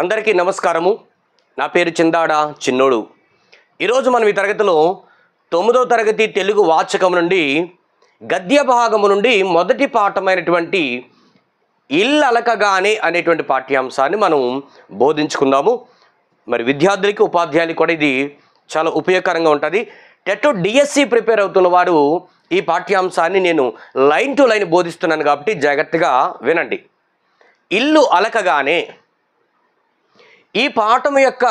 అందరికీ నమస్కారము. నా పేరు చిందాడ చిన్నోడు. ఈరోజు మనం ఈ తరగతిలో తొమ్మిదవ తరగతి తెలుగు వాచకం నుండి గద్య భాగము నుండి మొదటి పాఠమైనటువంటి ఇల్లలకగానే అనేటువంటి పాఠ్యాంశాన్ని మనం బోధించుకుందాము. మరి విద్యార్థులకి ఉపాధ్యాయులకి కూడా ఇది చాలా ఉపయోగకరంగా ఉంటుంది. టెట్ డిఎస్సి ప్రిపేర్ అవుతున్న వారు ఈ పాఠ్యాంశాన్ని నేను లైన్ టు లైన్ బోధిస్తున్నాను కాబట్టి జాగ్రత్తగా వినండి. ఇల్లు అలకగానే ఈ పాఠం యొక్క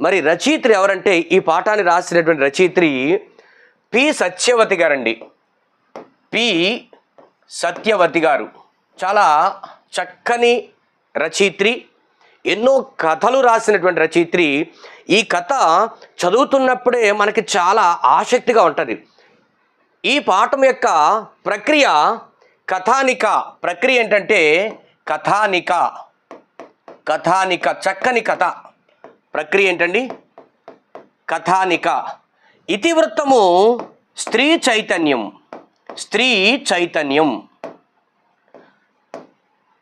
మరి రచయిత్రి ఎవరంటే ఈ పాఠాన్ని రాసినటువంటి రచయిత్రి పి సత్యవతి గారండి. పి సత్యవతి గారు. చాలా చక్కని రచయిత్రి. ఎన్నో కథలు రాసినటువంటి రచయిత్రి. ఈ కథ చదువుతున్నప్పుడే మనకి చాలా ఆసక్తిగా ఉంటుంది. ఈ పాఠం యొక్క ప్రక్రియ కథానిక. ప్రక్రియ ఏంటంటే కథానిక. కథానిక చక్కని కథ. ప్రక్రియ ఏంటండి? కథానిక. ఇతివృత్తము స్త్రీ చైతన్యం. స్త్రీ చైతన్యం.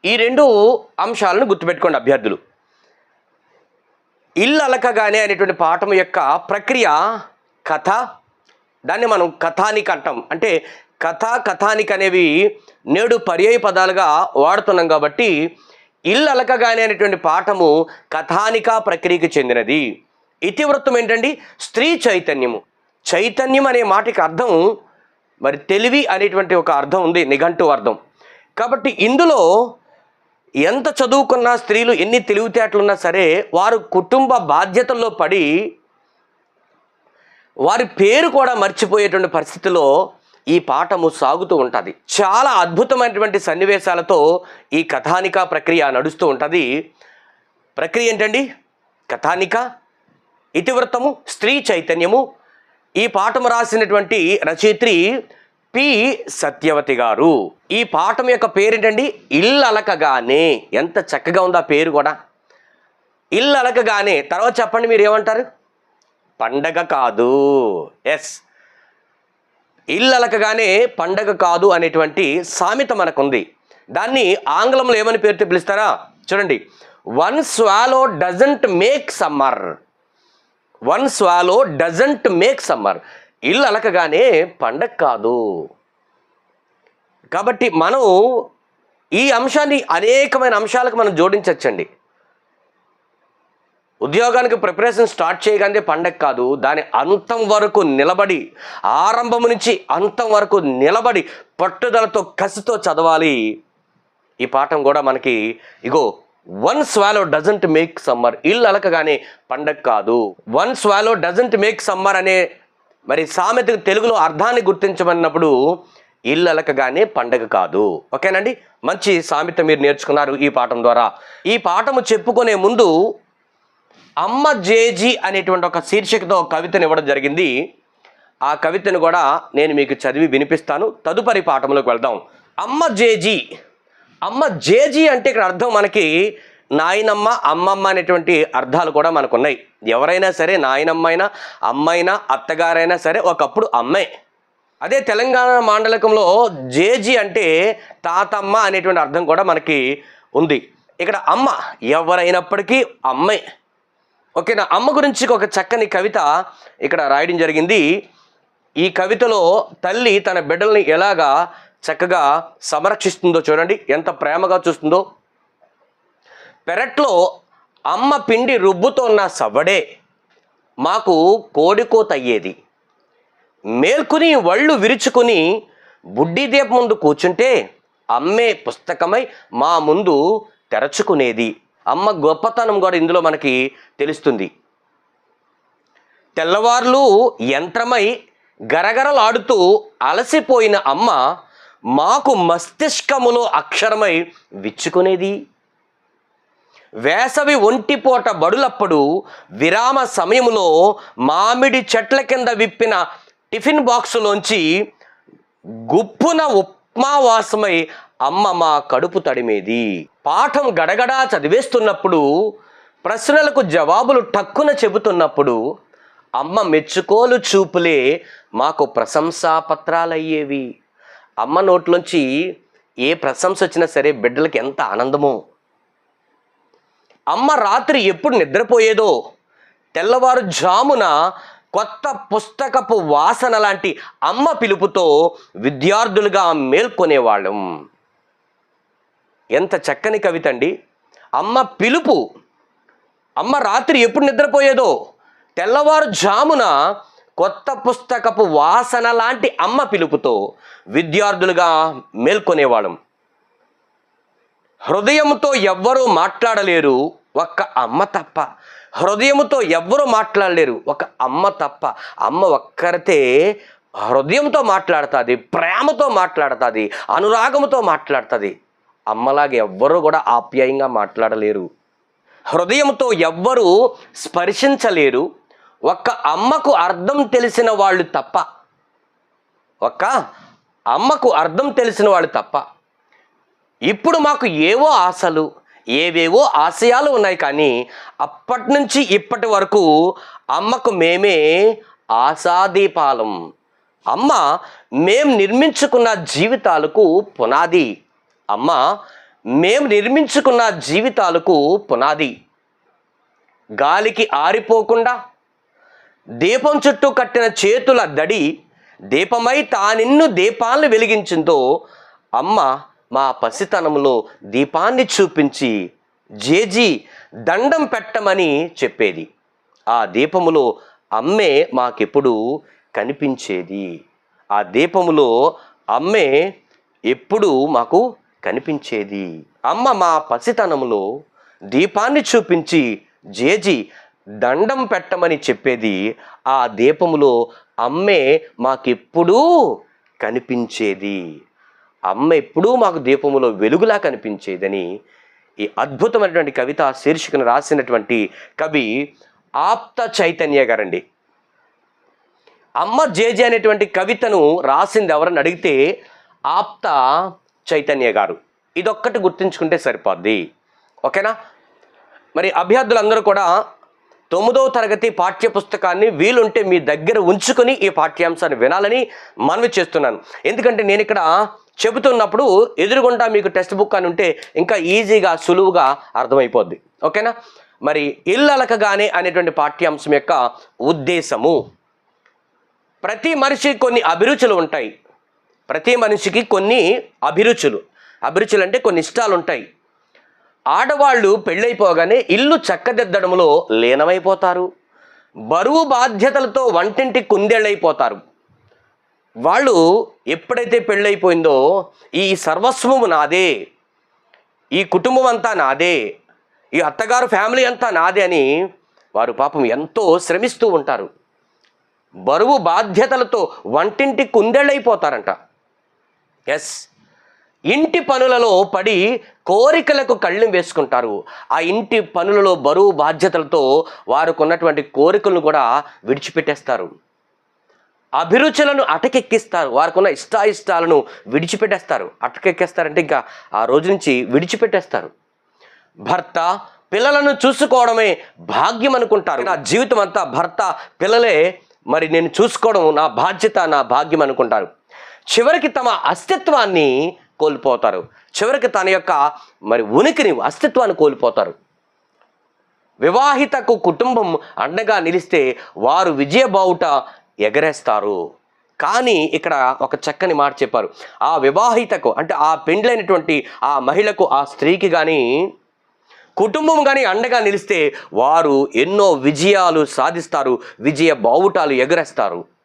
ఈ రెండు అంశాలను గుర్తుపెట్టుకోండి అభ్యర్థులు. ఇల్లు అలకగానే అనేటువంటి పాఠం యొక్క ప్రక్రియ కథ. దాన్ని మనం కథానిక అంటాం. అంటే కథ కథానిక అనేవి నేడు పర్యాయ పదాలుగా వాడుతున్నాం కాబట్టి ఇల్లు అలకగానే అనేటువంటి పాఠము కథానిక ప్రక్రియకి చెందినది. ఇతివృత్తం ఏంటండి? స్త్రీ చైతన్యము. చైతన్యం అనే మాటకి అర్థం మరి తెలివి అనేటువంటి ఒక అర్థం ఉంది నిఘంటు అర్థం. కాబట్టి ఇందులో ఎంత చదువుకున్న స్త్రీలు ఎన్ని తెలివితేటలున్నా సరే వారు కుటుంబ బాధ్యతల్లో పడి వారి పేరు కూడా మర్చిపోయేటువంటి పరిస్థితిలో ఈ పాఠము సాగుతూ ఉంటుంది. చాలా అద్భుతమైనటువంటి సన్నివేశాలతో ఈ కథానిక ప్రక్రియ నడుస్తూ ఉంటుంది. ప్రక్రియ ఏంటండి? కథానిక ఇతివృత్తము స్త్రీ చైతన్యము. ఈ పాఠము రాసినటువంటి రచయిత్రి పి. సత్యవతి గారు. ఈ పాఠం యొక్క పేరేంటండి? ఇల్లలకగానే ఎంత చక్కగా ఉందా పేరు కూడా. ఇల్లలకగానే తర్వాత చెప్పండి మీరు ఏమంటారు? పండగ కాదు. ఎస్. ఇల్లు అలకగానే పండగ కాదు అనేటువంటి సామెత మనకుంది. దాన్ని ఆంగ్లంలో ఏమని పేరుతో పిలుస్తారా? చూడండి. One swallow doesn't make summer one swallow doesn't make summer ఇల్లు అలకగానే పండగ కాదు. కాబట్టి మనం ఈ అంశాన్ని అనేకమైన అంశాలకు మనం జోడించవచ్చండి ఉద్యోగానికి ప్రిపరేషన్ స్టార్ట్ చేయగానే పండగ కాదు దాని అంతం వరకు నిలబడి ఆరంభం నుంచి అంతం వరకు నిలబడి పట్టుదలతో కసితో చదవాలి. ఈ పాఠం కూడా మనకి ఇగో one swallow doesn't make summer ఇల్లు అలకగానే పండగ కాదు. One swallow doesn't make summer అనే మరి సామెత తెలుగులో అర్థాన్ని గుర్తించమన్నప్పుడు ఇల్లు అలకగానే పండగ కాదు. ఓకేనండి? మంచి సామెత మీరు నేర్చుకున్నారు ఈ పాఠం ద్వారా. ఈ పాఠము చెప్పుకునే ముందు అమ్మ జేజీ అనేటువంటి ఒక శీర్షికతో కవితను ఇవ్వడం జరిగింది. ఆ కవితను కూడా నేను మీకు చదివి వినిపిస్తాను. తదుపరి పాఠంలోకి వెళ్దాం. అమ్మ జేజీ. అమ్మ జేజీ అంటే ఇక్కడ అర్థం మనకి నాయనమ్మ అమ్మమ్మ అనేటువంటి అర్థాలు కూడా మనకు ఉన్నాయి ఎవరైనా సరే నాయనమ్మ అయినా అమ్మైనా అత్తగారైనా సరే ఒకప్పుడు అమ్మే. అదే తెలంగాణ మాండలికంలో జేజీ అంటే తాతమ్మ అనేటువంటి అర్థం కూడా మనకి ఉంది. ఇక్కడ అమ్మ ఎవరైనప్పటికీ అమ్మే. ఓకేనా? అమ్మ గురించి ఒక చక్కని కవిత ఇక్కడ రాయడం జరిగింది. ఈ కవితలో తల్లి తన బిడ్డల్ని ఎలాగా చక్కగా సంరక్షిస్తుందో చూడండి. ఎంత ప్రేమగా చూస్తుందో. పెరట్లో అమ్మ పిండి రుబ్బుతోన్న సవ్వడే. మాకు కోడికోత అయ్యేది. మేల్కుని వళ్ళు విరుచుకుని బుడ్డి దీపం ముందు కూర్చుంటే అమ్మే పుస్తకమై మా ముందు తెరచుకునేది. అమ్మ గొప్పతనం కూడా ఇందులో మనకి తెలుస్తుంది. తెల్లవార్లు యంత్రమై గరగరలాడుతూ అలసిపోయిన అమ్మ మాకు మస్తిష్కములో అక్షరమై విచ్చుకునేది. వేసవి ఒంటిపూట బడులప్పుడు విరామ సమయంలో మామిడి చెట్ల కింద విప్పిన టిఫిన్ బాక్సులోంచి గుప్పున ఉప్మావాసమై అమ్మ మా కడుపు తడిమేది. పాఠం గడగడా చదివేస్తున్నప్పుడు ప్రశ్నలకు జవాబులు టక్కున చెబుతున్నప్పుడు అమ్మ మెచ్చుకోలు చూపులే మాకు ప్రశంసా పత్రాలయ్యేవి. అమ్మ నోట్లోంచి ఏ ప్రశంస వచ్చినా సరే బిడ్డలకి ఎంత ఆనందమో. అమ్మ రాత్రి ఎప్పుడు నిద్రపోయేదో తెల్లవారు జామున కొత్త పుస్తకపు వాసన లాంటి అమ్మ పిలుపుతో విద్యార్థులుగా మేల్కొనేవాళ్ళం. ఎంత చక్కని కవిత అండి. అమ్మ పిలుపు అమ్మ రాత్రి ఎప్పుడు నిద్రపోయేదో తెల్లవారు జామున కొత్త పుస్తకపు వాసన లాంటి అమ్మ పిలుపుతో విద్యార్థులుగా మేల్కొనేవాళ్ళం. హృదయంతో ఎవ్వరూ మాట్లాడలేరు ఒక్క అమ్మ తప్ప. హృదయముతో ఎవ్వరూ మాట్లాడలేరు ఒక అమ్మ తప్ప. అమ్మ ఒక్కరితే హృదయంతో మాట్లాడుతుంది ప్రేమతో మాట్లాడుతుంది అనురాగముతో మాట్లాడుతుంది. అమ్మలాగా ఎవ్వరూ కూడా ఆప్యాయంగా మాట్లాడలేరు. హృదయంతో ఎవ్వరూ స్పర్శించలేరు. ఒక్క అమ్మకు అర్థం తెలిసిన వాళ్ళు తప్ప. ఒక్క అమ్మకు అర్థం తెలిసిన వాళ్ళు తప్ప. ఇప్పుడు మాకు ఏవో ఆశలు ఏవేవో ఆశయాలు ఉన్నాయి కానీ అప్పటి నుంచి ఇప్పటి వరకు అమ్మకు మేమే ఆశాదీపాలం. అమ్మ మేం నిర్మించుకున్న జీవితాలకు పునాది. అమ్మ మేము నిర్మించుకున్న జీవితాలకు పునాది. గాలికి ఆరిపోకుండా దీపం చుట్టూ కట్టిన చేతుల దడి దీపమై తానిన్ను దీపాలను వెలిగించిందో అమ్మ మా పసితనంలో దీపాన్ని చూపించి జేజీ దండం పెట్టమని చెప్పేది. ఆ దీపములో అమ్మే మాకెప్పుడు కనిపించేది. ఆ దీపములో అమ్మే ఎప్పుడు మాకు కనిపించేది. అమ్మ మా పసితనములో దీపాన్ని చూపించి జేజీ దండం పెట్టమని చెప్పేది. ఆ దీపములో అమ్మే మాకెప్పుడూ కనిపించేది. అమ్మ ఎప్పుడూ మాకు దీపములో వెలుగులా కనిపించేదని ఈ అద్భుతమైనటువంటి కవిత శీర్షికను రాసినటువంటి కవి ఆప్త చైతన్య గారండి. అమ్మ జేజే అనేటువంటి కవితను రాసింది ఎవరని అడిగితే ఆప్త చైతన్య గారు. ఇదొక్కటి గుర్తుంచుకుంటే సరిపోద్ది. ఓకేనా? మరి అభ్యర్థులందరూ కూడా తొమ్మిదవ తరగతి పాఠ్య పుస్తకాన్ని వీలుంటే మీ దగ్గర ఉంచుకొని ఈ పాఠ్యాంశాన్ని వినాలని మనవి చేస్తున్నాను. ఎందుకంటే నేను ఇక్కడ చెబుతున్నప్పుడు ఎదురుగుండా మీకు టెక్స్ట్ బుక్ అని ఉంటే ఇంకా ఈజీగా సులువుగా అర్థమైపోద్ది. ఓకేనా? మరి ఇల్లలకగానే అనేటువంటి పాఠ్యాంశం యొక్క ఉద్దేశము. ప్రతి మనిషి కొన్ని అభిరుచులు ఉంటాయి. ప్రతి మనిషికి కొన్ని అభిరుచులు. అభిరుచులు అంటే కొన్ని ఇష్టాలు ఉంటాయి ఆడవాళ్ళు పెళ్ళైపోగానే ఇల్లు చక్కదిద్దడంలో లీనమైపోతారు. బరువు బాధ్యతలతో వంటింటి కుందేళ్ళైపోతారు. వాళ్ళు ఎప్పుడైతే పెళ్ళైపోయిందో ఈ సర్వస్వము నాదే. ఈ కుటుంబం అంతా నాదే. ఈ అత్తగారు ఫ్యామిలీ అంతా నాదే అని వారు పాపం ఎంతో శ్రమిస్తూ ఉంటారు. బరువు బాధ్యతలతో వంటింటి కుందేళ్ళైపోతారంట. ఎస్ ఇంటి పనులలో పడి కోరికలకు కళ్ళెం వేసుకుంటారు. ఆ ఇంటి పనులలో బరువు బాధ్యతలతో వారికి ఉన్నటువంటి కోరికలను కూడా విడిచిపెట్టేస్తారు. అభిరుచులను అటకెక్కిస్తారు. వారికి ఉన్న ఇష్టాయిష్టాలను విడిచిపెట్టేస్తారు. అటకెక్కేస్తారంటే ఇంకా ఆ రోజు నుంచి విడిచిపెట్టేస్తారు. భర్త పిల్లలను చూసుకోవడమే భాగ్యం అనుకుంటారు. నా జీవితం అంతా భర్త పిల్లలే. మరి నేను చూసుకోవడం నా బాధ్యత నా భాగ్యం అనుకుంటారు. చివరికి తమ అస్తిత్వాన్ని కోల్పోతారు. చివరికి తన యొక్క మరి ఉనికిని అస్తిత్వాన్ని కోల్పోతారు. వివాహితకు కుటుంబం అండగా నిలిస్తే వారు విజయబావుట ఎగరేస్తారు. కానీ ఇక్కడ ఒక చక్కని మాట చెప్పారు. ఆ వివాహితకు అంటే ఆ పెండ్లైనటువంటి ఆ మహిళకు ఆ స్త్రీకి కానీ కుటుంబం కానీ అండగా నిలిస్తే వారు ఎన్నో విజయాలు సాధిస్తారు విజయ బావుటాలు ఎగరేస్తారు.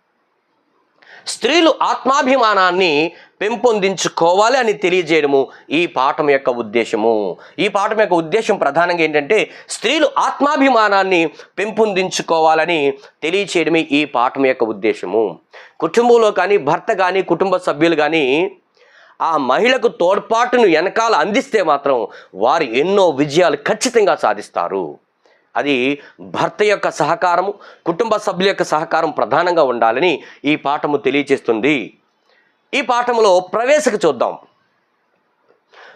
స్త్రీలు ఆత్మాభిమానాన్ని పెంపొందించుకోవాలి అని తెలియజేయడము ఈ పాఠం యొక్క ఉద్దేశము. ఈ పాఠం యొక్క ఉద్దేశం ప్రధానంగా ఏంటంటే స్త్రీలు ఆత్మాభిమానాన్ని పెంపొందించుకోవాలని తెలియచేయడమే ఈ పాఠం యొక్క ఉద్దేశము. కుటుంబంలో కానీ భర్త కానీ కుటుంబ సభ్యులు కానీ ఆ మహిళకు తోడ్పాటును వెనకాల అందిస్తే మాత్రం వారు ఎన్నో విజయాలు ఖచ్చితంగా సాధిస్తారు. అది భర్త యొక్క సహకారము కుటుంబ సభ్యుల యొక్క సహకారం ప్రధానంగా ఉండాలని ఈ పాఠము తెలియచేస్తుంది. ఈ పాఠములో ప్రవేశకు చూద్దాం.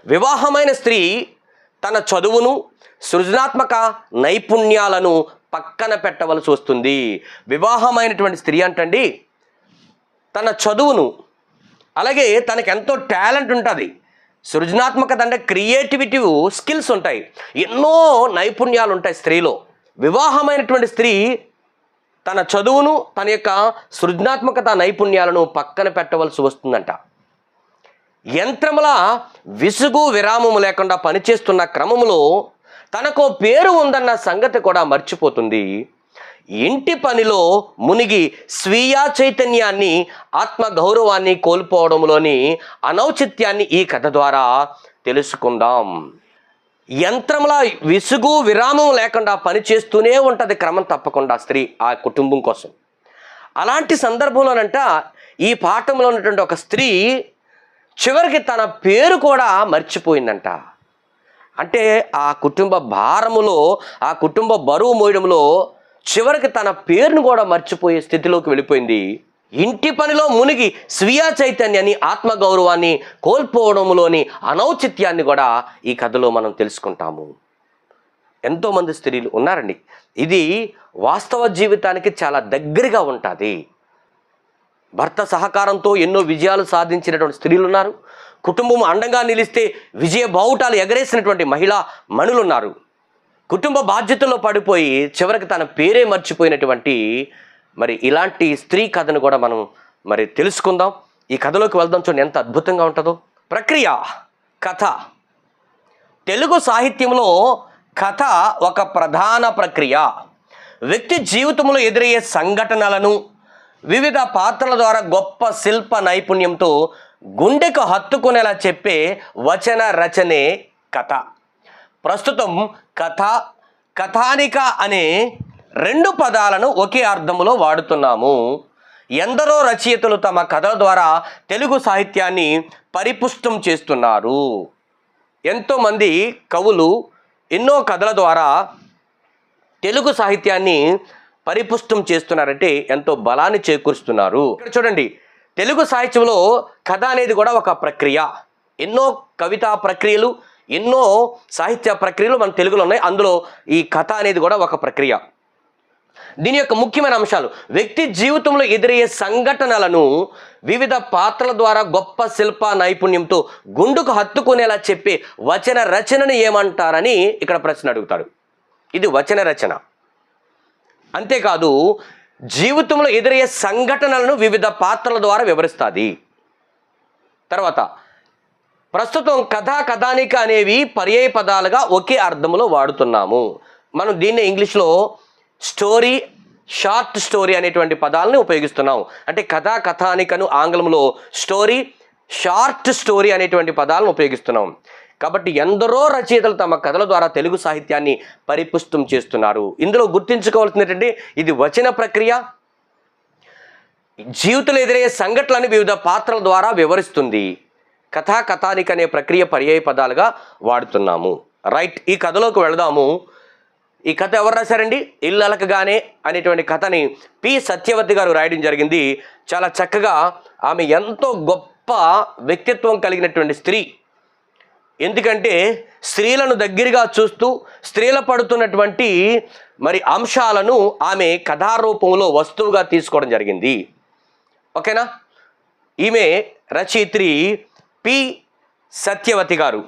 వివాహమైన స్త్రీ తన చదువును సృజనాత్మక నైపుణ్యాలను పక్కన పెట్టవలసి వస్తుంది. వివాహమైనటువంటి స్త్రీ అంటండి తన చదువును అలాగే తనకు ఎంతో టాలెంట్ ఉంటుంది. సృజనాత్మకత అంటే క్రియేటివిటీ స్కిల్స్ ఉంటాయి. ఎన్నో నైపుణ్యాలు ఉంటాయి స్త్రీలో. వివాహమైనటువంటి స్త్రీ తన చదువును తన యొక్క సృజనాత్మకత నైపుణ్యాలను పక్కన పెట్టవలసి వస్తుందంట. యంత్రముల విసుగు విరామము లేకుండా పనిచేస్తున్న క్రమములో తనకు పేరు ఉందన్న సంగతి కూడా మర్చిపోతుంది. ఇంటి పనిలో మునిగి స్వీయ చైతన్యాన్ని ఆత్మ గౌరవాన్ని కోల్పోవడంలోని అనౌచిత్యాన్ని ఈ కథ ద్వారా తెలుసుకుందాం. యంత్రముల విసుగు విరామం లేకుండా పనిచేస్తూనే ఉంటుంది క్రమం తప్పకుండా స్త్రీ ఆ కుటుంబం కోసం. అలాంటి సందర్భంలోనంట ఈ పాఠంలో ఉన్నటువంటి ఒక స్త్రీ చివరికి తన పేరు కూడా మర్చిపోయిందంట. అంటే ఆ కుటుంబ భారములో ఆ కుటుంబ బరువు మోయడంలో చివరికి తన పేరును కూడా మర్చిపోయే స్థితిలోకి వెళ్ళిపోయింది. ఇంటి పనిలో మునిగి స్వీయ చైతన్యాన్ని ఆత్మగౌరవాన్ని కోల్పోవడంలోని అనౌచిత్యాన్ని కూడా ఈ కథలో మనం తెలుసుకుంటాము. ఎంతోమంది స్త్రీలు ఉన్నారండి. ఇది వాస్తవ జీవితానికి చాలా దగ్గరగా ఉంటుంది. భర్త సహకారంతో ఎన్నో విజయాలు సాధించినటువంటి స్త్రీలు ఉన్నారు. కుటుంబం అండంగా నిలిస్తే విజయ బావుటాలు ఎగరేసినటువంటి మహిళా మణులు ఉన్నారు కుటుంబ బాధ్యతలో పడిపోయి చివరికి తన పేరే మర్చిపోయినటువంటి మరి ఇలాంటి స్త్రీ కథను కూడా మనం మరి తెలుసుకుందాం. ఈ కథలోకి వెళ్దాం చూడండి ఎంత అద్భుతంగా ఉంటుందో. ప్రక్రియ కథ. తెలుగు సాహిత్యంలో కథ ఒక ప్రధాన ప్రక్రియ. వ్యక్తి జీవితంలో ఎదురయ్యే సంఘటనలను వివిధ పాత్రల ద్వారా గొప్ప శిల్ప నైపుణ్యంతో గుండెకు హత్తుకునేలా చెప్పే వచన రచనే కథ. ప్రస్తుతం కథ కథానిక అనే రెండు పదాలను ఒకే అర్థములో వాడుతున్నాము. ఎందరో రచయితలు తమ కథల ద్వారా తెలుగు సాహిత్యాన్ని పరిపుష్టం చేస్తున్నారు. ఎంతోమంది కవులు ఎన్నో కథల ద్వారా తెలుగు సాహిత్యాన్ని పరిపుష్టం చేస్తున్నారంటే ఎంతో బలాన్ని చేకూరుస్తున్నారు. ఇక్కడ చూడండి తెలుగు సాహిత్యంలో కథ అనేది కూడా ఒక ప్రక్రియ. ఎన్నో కవితా ప్రక్రియలు ఎన్నో సాహిత్య ప్రక్రియలు మన తెలుగులో ఉన్నాయి. అందులో ఈ కథ అనేది కూడా ఒక ప్రక్రియ. దీని యొక్క ముఖ్యమైన అంశాలు వ్యక్తి జీవితంలో ఎదురయ్యే సంఘటనలను వివిధ పాత్రల ద్వారా గొప్ప శిల్ప నైపుణ్యంతో గుండుకు హత్తుకునేలా చెప్పే వచన రచనను ఏమంటారని ఇక్కడ ప్రశ్న అడుగుతాడు. ఇది వచన రచన. అంతేకాదు జీవితంలో ఎదురయ్యే సంఘటనలను వివిధ పాత్రల ద్వారా వివరిస్తుంది. తర్వాత ప్రస్తుతం కథ కథానిక అనేవి పర్యాయ పదాలుగా ఒకే అర్థంలో వాడుతున్నాము. మనం దీన్ని ఇంగ్లీష్లో స్టోరీ షార్ట్ స్టోరీ అనేటువంటి పదాలను ఉపయోగిస్తున్నాం అంటే కథా కథానికను ఆంగ్లంలో స్టోరీ షార్ట్ స్టోరీ అనేటువంటి పదాలను ఉపయోగిస్తున్నాం కాబట్టి ఎందరో రచయితలు తమ కథల ద్వారా తెలుగు సాహిత్యాన్ని పరిపుష్టం చేస్తున్నారు. ఇందులో గుర్తించుకోవాల్సింది ఇది వచన ప్రక్రియ. జీవితంలో ఎదురయ్యే సంఘటనలను వివిధ పాత్రల ద్వారా వివరిస్తుంది. కథా కథానిక అనే ప్రక్రియ పర్యాయ పదాలుగా వాడుతున్నాము. రైట్ ఈ కథలోకి వెళదాము. ఈ కథ ఎవరు రాశారండి ఇల్లలకగానే అనేటువంటి కథని పి. సత్యవతి గారు రాయడం జరిగింది. చాలా చక్కగా ఆమె ఎంతో గొప్ప వ్యక్తిత్వం కలిగినటువంటి స్త్రీ. ఎందుకంటే స్త్రీలను దగ్గరగా చూస్తూ స్త్రీల పడుతున్నటువంటి మరి అంశాలను ఆమె కథారూపంలో వస్తువుగా తీసుకోవడం జరిగింది. ఓకేనా? ఈమె రచయిత్రి పి. సత్యవతి గారు.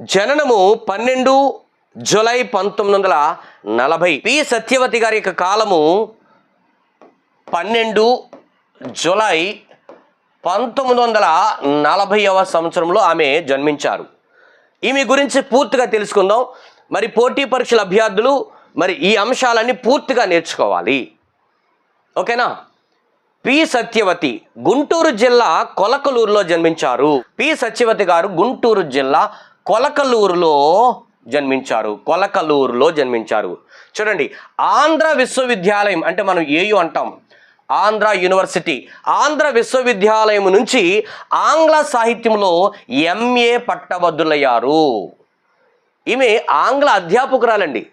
జననము పన్నెండు జులై పంతొమ్మిది వందల నలభై. పి. సత్యవతి గారి యొక్క కాలము పన్నెండు జులై పంతొమ్మిది వందల నలభైవ సంవత్సరంలో ఆమె జన్మించారు. ఈమె గురించి పూర్తిగా తెలుసుకుందాం. మరి పోటీ పరీక్షల అభ్యర్థులు మరి ఈ అంశాలన్నీ పూర్తిగా నేర్చుకోవాలి. ఓకేనా? పి సత్యవతి గుంటూరు జిల్లా కొలకలూరులో జన్మించారు. పి సత్యవతి గారు గుంటూరు జిల్లా కొలకలూరులో జన్మించారు. కొలకలూరులో జన్మించారు. చూడండి ఆంధ్ర విశ్వవిద్యాలయం అంటే మనం ఏయు అంటాం? ఆంధ్ర యూనివర్సిటీ. ఆంధ్ర విశ్వవిద్యాలయం నుంచి ఆంగ్ల సాహిత్యంలో ఎంఏ పట్టభద్రులయ్యారు. ఈమె ఆంగ్ల అధ్యాపకురాలండి.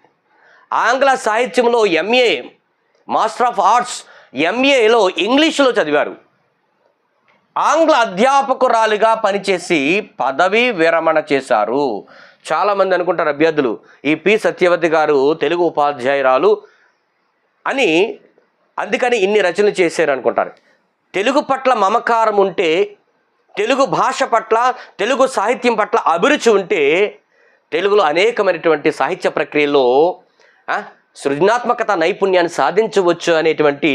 ఆంగ్ల సాహిత్యంలో ఎంఏ మాస్టర్ ఆఫ్ ఆర్ట్స్ ఎంఏలో ఇంగ్లీషులో చదివారు. ఆంగ్ల అధ్యాపకురాలిగా పనిచేసి పదవీ విరమణ చేశారు. చాలామంది అనుకుంటారు అభ్యర్థులు ఈ పి. సత్యవతి గారు తెలుగు ఉపాధ్యాయురాలు అని. అందుకని ఇన్ని రచనలు చేశారు అనుకుంటారు. తెలుగు పట్ల మమకారం ఉంటే తెలుగు భాష పట్ల తెలుగు సాహిత్యం పట్ల అభిరుచి ఉంటే తెలుగులో అనేకమైనటువంటి సాహిత్య ప్రక్రియలో సృజనాత్మకత నైపుణ్యాన్ని సాధించవచ్చు అనేటువంటి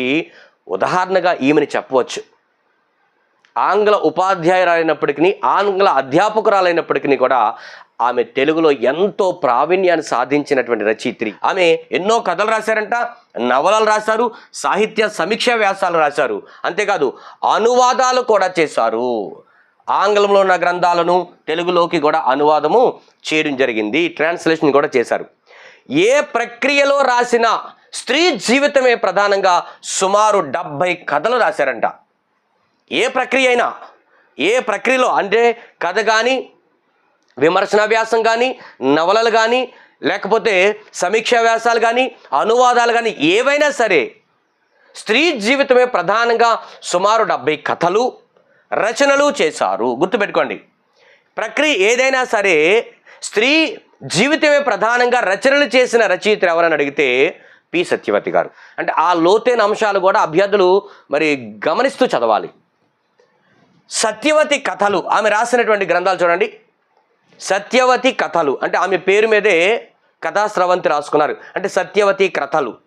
ఉదాహరణగా ఈమెని చెప్పవచ్చు. ఆంగ్ల ఉపాధ్యాయురాలైనప్పటికీ ఆంగ్ల అధ్యాపకురాలైనప్పటికీ కూడా ఆమె తెలుగులో ఎంతో ప్రావీణ్యాన్ని సాధించినటువంటి రచయిత్రి. ఆమె ఎన్నో కథలు రాశారంట నవలలు రాశారు సాహిత్య సమీక్ష వ్యాసాలు రాశారు. అంతేకాదు అనువాదాలు కూడా చేశారు. ఆంగ్లంలో ఉన్న గ్రంథాలను తెలుగులోకి కూడా అనువాదము చేయడం జరిగింది ట్రాన్స్లేషన్ కూడా చేశారు. ఏ ప్రక్రియలో రాసిన స్త్రీ జీవితమే ప్రధానంగా సుమారు డెబ్భై కథలు రాశారంట. ఏ ప్రక్రియ అయినా ఏ ప్రక్రియలో అంటే కథ కానీ విమర్శనా వ్యాసం కానీ నవలలు కానీ లేకపోతే సమీక్షా వ్యాసాలు కానీ అనువాదాలు కానీ ఏవైనా సరే స్త్రీ జీవితమే ప్రధానంగా సుమారు డెబ్భై కథలు రచనలు చేశారు. గుర్తుపెట్టుకోండి. ప్రక్రియ ఏదైనా సరే స్త్రీ జీవితమే ప్రధానంగా రచనలు చేసిన రచయిత ఎవరని అడిగితే పి. సత్యవతి గారు. అంటే ఆ లోతైన అంశాలు కూడా అభ్యర్థులు మరి గమనిస్తూ చదవాలి. సత్యవతి కథలు ఆమె రాసినటువంటి గ్రంథాలు చూడండి. సత్యవతి కథలు అంటే ఆమె పేరు మీదే కథాస్రవంతి రాసుకున్నారు. అంటే సత్యవతి కథలు.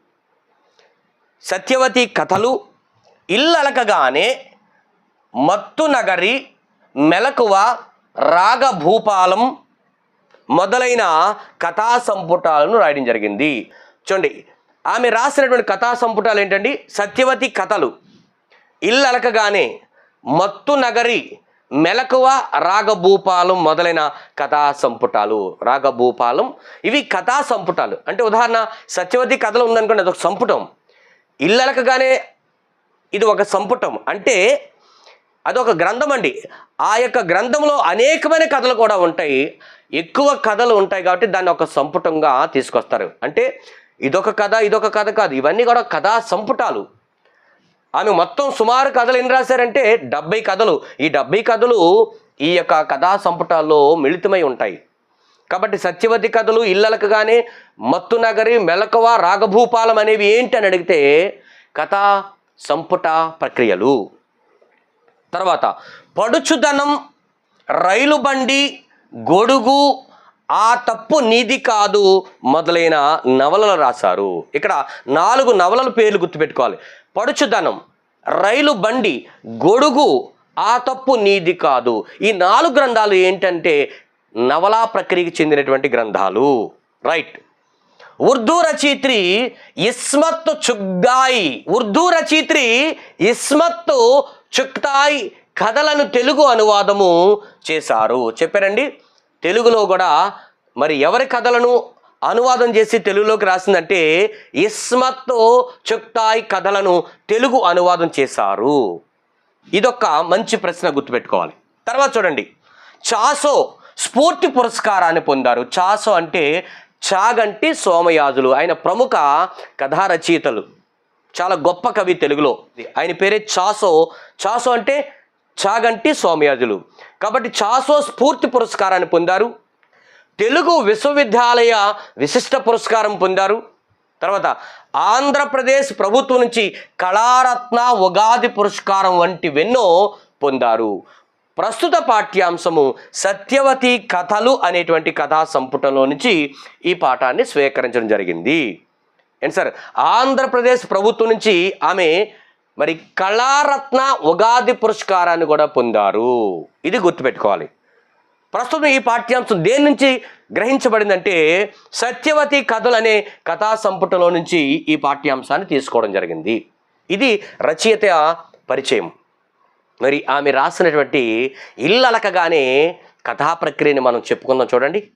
సత్యవతి కథలు ఇల్లలకగానే మత్తు నగరి మెలకువ రాగభూపాలం మొదలైన కథా సంపుటాలను రాయడం జరిగింది. చూడండి ఆమె రాసినటువంటి కథా సంపుటాలు ఏంటండి? సత్యవతి కథలు. ఇల్లు అలకగానే మత్తు నగరి మెలకువ రాగభూపాలం మొదలైన కథా సంపుటాలు. రాగభూపాలం ఇవి కథా సంపుటాలు. అంటే ఉదాహరణ సత్యవతి కథలు ఉందనుకోండి అదొక సంపుటం. ఇల్లలకగానే ఇది ఒక సంపుటం. అంటే అదొక గ్రంథం అండి. ఆ యొక్క గ్రంథంలో అనేకమైన కథలు కూడా ఉంటాయి. ఎక్కువ కథలు ఉంటాయి కాబట్టి దాన్ని ఒక సంపుటంగా తీసుకొస్తారు. అంటే ఇదొక కథ ఇదొక కథ కాదు. ఇవన్నీ కూడా కథా సంపుటాలు. ఆమె మొత్తం సుమారు కథలు ఎన్ని రాశారంటే డెబ్బై కథలు. ఈ డెబ్బై కథలు ఈ యొక్క కథా సంపుటాల్లో మిళితమై ఉంటాయి. కాబట్టి సత్యవతి కథలు ఇళ్ళలకు మత్తు నగరి మెలకువ రాగభూపాలం అనేవి ఏంటి అని అడిగితే కథా సంపుట ప్రక్రియలు. తర్వాత పడుచుదనం రైలు బండి గొడుగు ఆ తప్పు నీది కాదు మొదలైన నవలలు రాశారు. ఇక్కడ నాలుగు నవలల పేర్లు గుర్తుపెట్టుకోవాలి. పడుచుదనం రైలు బండి గొడుగు ఆ తప్పు నీది కాదు. ఈ నాలుగు గ్రంథాలు ఏంటంటే నవలా ప్రక్రియకి చెందినటువంటి గ్రంథాలు. రైట్. ఉర్దూ రచయిత్రి ఇస్మత్ చుగ్దాయి ఉర్దూ రచయిత్రి ఇస్మత్ చుక్తాయి కథలను తెలుగు అనువాదము చేశారు. చెప్పారండి? తెలుగులో కూడా మరి ఎవరి కథలను అనువాదం చేసి తెలుగులోకి రాసిందంటే ఇస్మత్ చుక్తాయి కథలను తెలుగు అనువాదం చేశారు. ఇదొక మంచి ప్రశ్న గుర్తుపెట్టుకోవాలి. తర్వాత చూడండి. చాసో స్ఫూర్తి పురస్కారాన్ని పొందారు. చాసో అంటే చాగంటి సోమయాజులు. ఆయన ప్రముఖ కథారచయితలు చాలా గొప్ప కవి తెలుగులో. ఆయన పేరే చాసో. చాసో అంటే చాగంటి సోమయాజులు కాబట్టి చాసో స్ఫూర్తి పురస్కారాన్ని పొందారు. తెలుగు విశ్వవిద్యాలయ విశిష్ట పురస్కారం పొందారు. తర్వాత ఆంధ్రప్రదేశ్ ప్రభుత్వం నుంచి కళారత్న ఉగాది పురస్కారం వంటివెన్నో పొందారు. ప్రస్తుత పాఠ్యాంశము సత్యవతి కథలు అనేటువంటి కథా సంపుటంలో నుంచి ఈ పాఠాన్ని స్వీకరించడం జరిగింది. ఏంటి సార్? ఆంధ్రప్రదేశ్ ప్రభుత్వం నుంచి ఆమె మరి కళారత్న ఉగాది పురస్కారాన్ని కూడా పొందారు. ఇది గుర్తుపెట్టుకోవాలి. ప్రస్తుతం ఈ పాఠ్యాంశం దేని నుంచి గ్రహించబడిందంటే సత్యవతి కథలు అనే కథా సంపుటలో నుంచి ఈ పాఠ్యాంశాన్ని తీసుకోవడం జరిగింది. ఇది రచయిత పరిచయం. మరి ఆమె రాసినటువంటి ఇల్లలకగానే కథా ప్రక్రియని మనం చెప్పుకుందాం చూడండి.